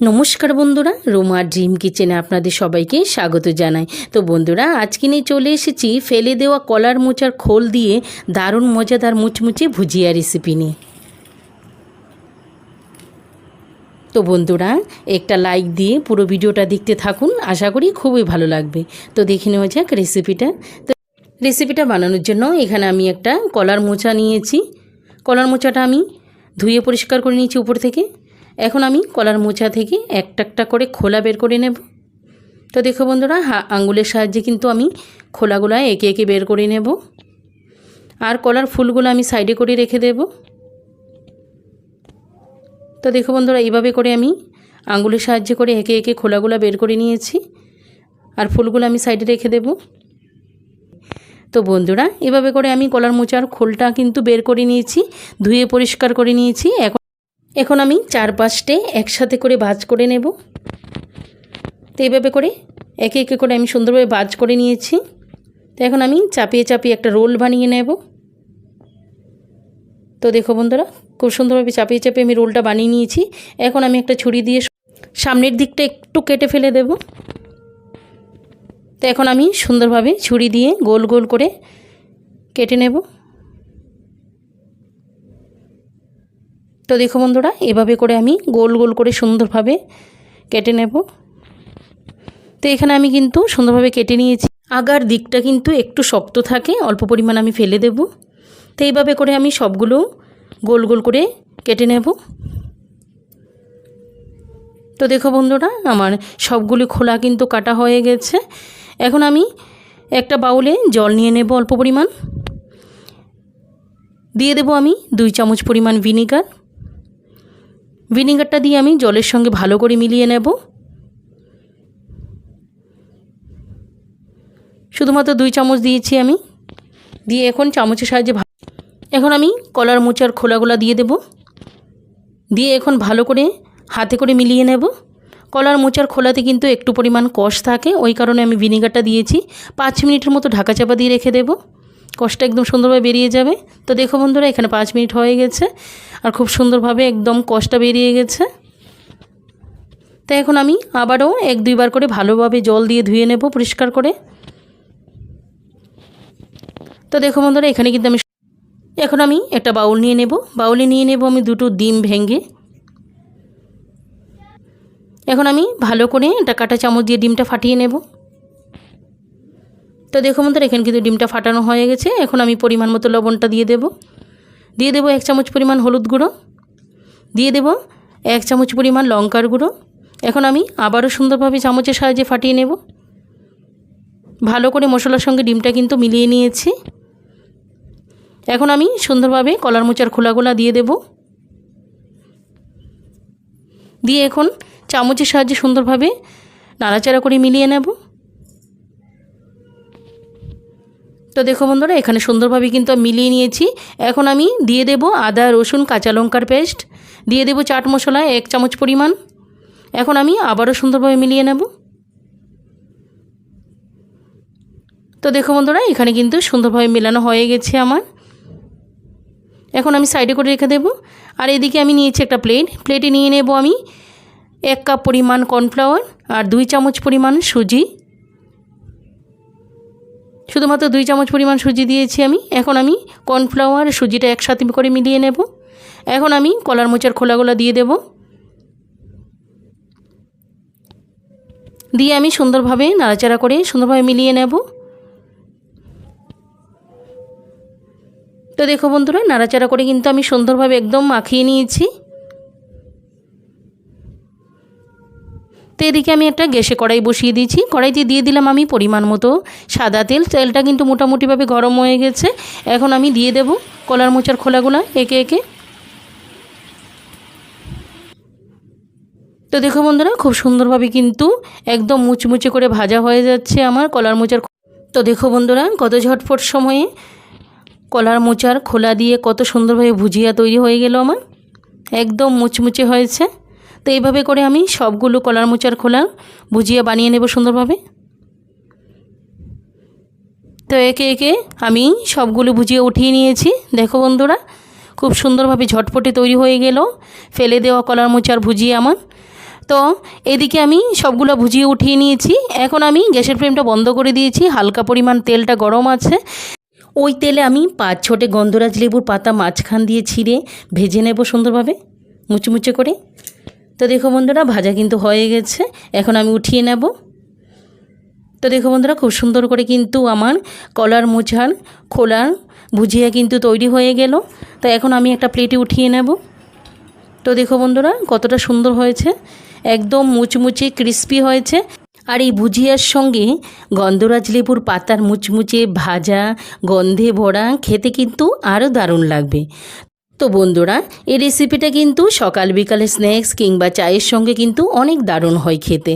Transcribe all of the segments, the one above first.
নমস্কার বন্ধুরা, রোমা ড্রিম কিচেনে আপনাদের সবাইকে স্বাগত জানাই। তো বন্ধুরা, আজকে নিয়ে চলে এসেছি ফেলে দেওয়া কলার মোচার খোল দিয়ে দারুণ মজাদার মুচমুচে ভুজিয়া রেসিপি নিয়ে। তো বন্ধুরা, একটা লাইক দিয়ে পুরো ভিডিওটা দেখতে থাকুন, আশা করি খুবই ভালো লাগবে। তো দেখে নেওয়া যাক রেসিপিটা তো রেসিপিটা বানানোর জন্য এখানে আমি একটা কলার মোচা নিয়েছি। কলার মোচাটা আমি ধুয়ে পরিষ্কার করে নিয়েছি উপর থেকে। এখন আমি কলার মোচা থেকে একটা একটা করে খোলা বের করে নেব। তো দেখো বন্ধুরা, হা, আঙ্গুলের সাহায্যে কিন্তু আমি খোলাগুলো একে একে বের করে নেব। আর কলার ফুলগুলো আমি সাইডে করে রেখে দেব। তো দেখো বন্ধুরা, এইভাবে করে আমি আঙ্গুলের সাহায্যে করে একে একে খোলাগুলো বের করে নিয়েছি। আর ফুলগুলো আমি সাইডে রেখে দেব। তো বন্ধুরা, এভাবে করে আমি কলার মোচার খোলটা কিন্তু বের করে নিয়েছি, ধুয়ে পরিষ্কার করে নিয়েছি। এখন এখন আমি চার পাঁচটে একসাথে করে ভাজ করে নেব। তো এইভাবে করে একে একে করে আমি সুন্দরভাবে ভাজ করে নিয়েছি। তো এখন আমি চাপিয়ে চাপিয়ে একটা রোল বানিয়ে নেব। তো দেখো বন্ধুরা, খুব সুন্দরভাবে চাপিয়ে চাপিয়ে আমি রোলটা বানিয়ে নিয়েছি। এখন আমি একটা ছুরি দিয়ে সামনের দিকটা একটু কেটে ফেলে দেব। তো এখন আমি সুন্দরভাবে ছুরি দিয়ে গোল গোল করে কেটে নেব। তো দেখো বন্ধুরা, এভাবে করে আমি গোল গোল করে সুন্দরভাবে কেটে নেব। তো এখানে আমি কিন্তু সুন্দরভাবে কেটে নিয়েছি। আগার দিকটা কিন্তু একটু শক্ত থাকে, অল্প পরিমাণ আমি ফেলে দেব। তো এইভাবে করে আমি সবগুলো গোল গোল করে কেটে নেব। তো দেখো বন্ধুরা, আমার সবগুলি খোলা কিন্তু কাটা হয়ে গেছে। এখন আমি একটা বাউলে জল নিয়ে নেব অল্প পরিমাণ। দিয়ে দেব আমি দুই চামচ পরিমাণ ভিনিগার। ভিনিগারটা দিয়ে আমি জলের সঙ্গে ভালো করে মিলিয়ে নেব। শুধুমাত্র দুই চামচ দিয়েছি আমি। দিয়ে এখন চামচের সাহায্যে এখন আমি কলার মোচার খোলাগুলা দিয়ে দেব। দিয়ে এখন ভালো করে হাতে করে মিলিয়ে নেব। কলার মোচার খোলাতে কিন্তু একটু পরিমাণ কষ থাকে, ওই কারণে আমি ভিনিগারটা দিয়েছি। পাঁচ মিনিটের মতো ঢাকা চাপা দিয়ে রেখে দেবো। কষটা একদম সুন্দরভাবে বেরিয়ে যাবে। তো দেখো বন্ধুরা, এখানে পাঁচ মিনিট হয়ে গেছে আর খুব সুন্দরভাবে একদম কষটা বেরিয়ে গেছে। তো এখন আমি আবারও এক দুইবার করে ভালোভাবে জল দিয়ে ধুয়ে নেব পরিষ্কার করে। তো দেখো বন্ধুরা, এখানে কিন্তু আমি এখন আমি একটা বাউল নিয়ে নেব। বাউলে নিয়ে নেব আমি দুটো ডিম ভেঙে। এখন আমি ভালো করে একটা কাটা চামচ দিয়ে ডিমটা ফাটিয়ে নেব। তো দেখো বন্ধুরা এখানে কিন্তু ডিমটা ফাটানো হয়ে গেছে। এখন আমি পরিমাণ মতো লবণটা দিয়ে দেব। দিয়ে দেবো এক চামচ পরিমাণ হলুদ গুঁড়ো। দিয়ে দেব এক চামচ পরিমাণ লঙ্কার গুঁড়ো। এখন আমি আবারও সুন্দরভাবে চামচের সাহায্যে ফাটিয়ে নেব। ভালো করে মশলার সঙ্গে ডিমটা কিন্তু মিলিয়ে নিয়েছি। এখন আমি সুন্দরভাবে কলার মোচার খোলাগুলা দিয়ে দেব। দিয়ে এখন চামচের সাহায্যে সুন্দরভাবে নাড়াচাড়া করে মিলিয়ে নেব। তো দেখো বন্ধুরা, এখানে সুন্দরভাবে কিন্তু মিলিয়ে নিয়েছি। এখন আমি দিয়ে দেব আদা, রসুন, কাঁচা লঙ্কার পেস্ট। দিয়ে দেব চাট মশলা, এক চামচ পরিমাণ। এখন আমি আবারও সুন্দরভাবে মিলিয়ে নেব। তো দেখো বন্ধুরা, এখানে কিন্তু সুন্দরভাবে মেলানো হয়ে গেছে আমার। এখন আমি সাইডে করে রেখে দেব। আর এদিকে আমি নিয়েছি একটা প্লেট। প্লেটে নিয়ে নেব আমি এক কাপ পরিমাণ কর্নফ্লাওয়ার আর দুই চামচ পরিমাণ সুজি। শুধুমাত্র দুই চামচ পরিমাণ সুজি দিয়েছি আমি। এখন আমি কর্নফ্লাওয়ার সুজিটা একসাথে করে মিলিয়ে নেব। এখন আমি কলার মোচার খোলাগুলো দিয়ে দেব। দিয়ে আমি সুন্দরভাবে নাড়াচাড়া করে সুন্দরভাবে মিলিয়ে নেব। তো দেখো বন্ধুরা, নাড়াচাড়া করে কিন্তু আমি সুন্দরভাবে একদম মাখিয়ে নিয়েছি। তো এদিকে আমি একটা গ্যাসে কড়াই বসিয়ে দিয়েছি। কড়াইতে দিয়ে দিলাম আমি পরিমাণ মতো সাদা তেল। তেলটা কিন্তু মোটামুটিভাবে গরম হয়ে গেছে। এখন আমি দিয়ে দেব কলার মোচার খোলাগুলো একে একে। তো দেখো বন্ধুরা, খুব সুন্দরভাবে কিন্তু একদম মুচমুচে করে ভাজা হয়ে যাচ্ছে আমার কলার মোচার তো দেখো বন্ধুরা, কত ঝটফট সময়ে কলার মোচার খোলা দিয়ে কত সুন্দরভাবে ভুজিয়া তৈরি হয়ে গেল আমার। একদম মুচমুচে হয়েছে। তো এইভাবে করে আমি সবগুলো কলার মোচার খোলা ভুজিয়া বানিয়ে নেব সুন্দরভাবে। তো একে একে আমি সবগুলো ভুজিয়া উঠিয়ে নিয়েছি। দেখো বন্ধুরা, খুব সুন্দরভাবে ঝটপটে তৈরি হয়ে গেল ফেলে দেওয়া কলার মোচার ভুজিয়া আমার। তো এদিকে আমি সবগুলো ভুজিয়ে উঠিয়ে নিয়েছি। এখন আমি গ্যাসের ফ্লেমটা বন্ধ করে দিয়েছি। হালকা পরিমাণ তেলটা গরম আছে। ওই তেলে আমি পাঁচ ছোটে গন্ধরাজ লেবুর পাতা মাঝখান দিয়ে ছিঁড়ে ভেজে নেব সুন্দরভাবে। মুচমুচে করে। তো দেখো বন্ধুরা, ভাজা কিন্তু হয়ে গেছে। এখন আমি উঠিয়ে নেব। তো দেখো বন্ধুরা, খুব সুন্দর করে কিন্তু আমার কলার মোছার খোলার ভুজিয়া কিন্তু তৈরি হয়ে গেল। তো এখন আমি একটা প্লেটে উঠিয়ে নেব। তো দেখো বন্ধুরা, কতটা সুন্দর হয়েছে। একদম মুচমুচে ক্রিস্পি হয়েছে। আর এই ভুজিয়ার সঙ্গে গন্ধরাজ লেবুর পাতার মুচমুচে ভাজা, গন্ধে ভরা, খেতে কিন্তু আরও দারুণ লাগবে। তো বন্ধুরা, এই রেসিপিটা কিন্তু সকাল বিকালে স্ন্যাক্স কিংবা চায়ের সঙ্গে কিন্তু অনেক দারুণ হয় খেতে।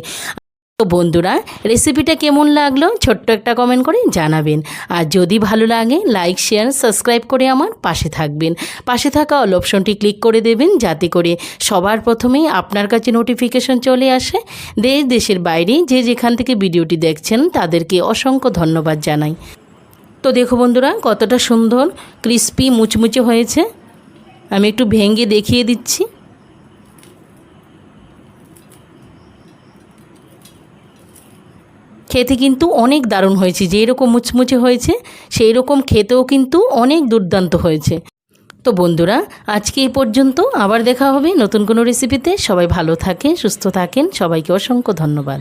তো বন্ধুরা রেসিপিটা কেমন লাগল ছোট্ট একটা কমেন্ট করে জানাবেন। আর যদি ভালো লাগে লাইক শেয়ার সাবস্ক্রাইব করে আমার পাশে থাকবেন। পাশে থাকা অল অপশনটি ক্লিক করে দেবেন, যাতে করে সবার প্রথমেই আপনার কাছে নোটিফিকেশন চলে আসে। দেশ, দেশের বাইরে যে যেখান থেকে ভিডিওটি দেখছেন, তাদেরকে অসংখ্য ধন্যবাদ জানাই। তো দেখো বন্ধুরা, কতটা সুন্দর ক্রিস্পি মুচমুচে হয়েছে। আমি একটু ভেঙে দেখিয়ে দিচ্ছি। খেতে কিন্তু অনেক দারুণ হয়েছে যেই রকম মুচমুচে হয়েছে, সেই রকম খেতেও কিন্তু অনেক দুর্দান্ত হয়েছে। তো বন্ধুরা, আজকে এই পর্যন্ত আবার দেখা হবে নতুন কোনো রেসিপিতে সবাই ভালো থাকেন, সুস্থ থাকেন, সবাইকে অসংখ্য ধন্যবাদ।